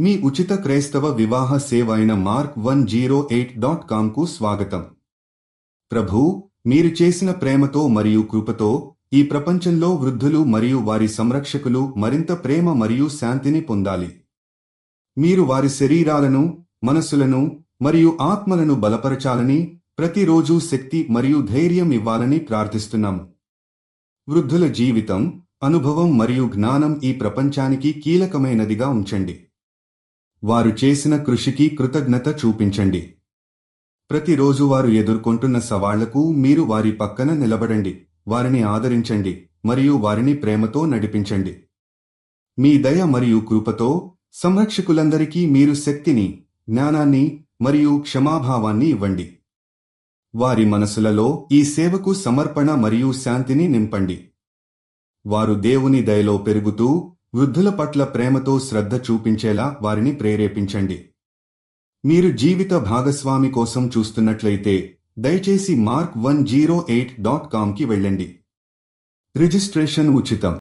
మీ ఉచిత క్రైస్తవ వివాహ సేవ అయిన Mark one zero eight dot కామ్కు స్వాగతం. ప్రభూ మీరు చేసిన ప్రేమతో మరియు కృపతో ఈ ప్రపంచంలో వృద్ధులు మరియు వారి సంరక్షకులు మరింత ప్రేమ మరియు శాంతిని పొందాలి. మీరు వారి శరీరాలను మనస్సులను మరియు ఆత్మలను బలపరచాలని ప్రతిరోజూ శక్తి మరియు ధైర్యం ఇవ్వాలని ప్రార్థిస్తున్నాము. వృద్ధుల జీవితం అనుభవం మరియు జ్ఞానం ఈ ప్రపంచానికి కీలకమైనదిగా ఉంచండి. వారు చేసిన కృషికి కృతజ్ఞత చూపించండి. ప్రతిరోజు వారు ఎదుర్కొంటున్న సవాళ్ళకు మీరు వారి పక్కన నిలబడండి వారిని ఆదరించండి మరియు వారిని ప్రేమతో నడిపించండి. మీ దయ మరియు కృపతో సంరక్షకులందరికీ మీరు శక్తిని జ్ఞానాన్ని మరియు క్షమాభావాన్ని ఇవ్వండి. వారి మనసులలో ఈ సేవకు సమర్పణ మరియు శాంతిని నింపండి. వారు దేవుని దయలో పెరుగుతూ వృద్ధుల పట్ల ప్రేమతో శ్రద్ధ చూపించేలా వారిని ప్రేరేపించండి. మీరు జీవిత భాగస్వామి కోసం చూస్తున్నట్లయితే దయచేసి Mark one zero eight dot కామ్కి వెళ్ళండి. రిజిస్ట్రేషన్ ఉచితం.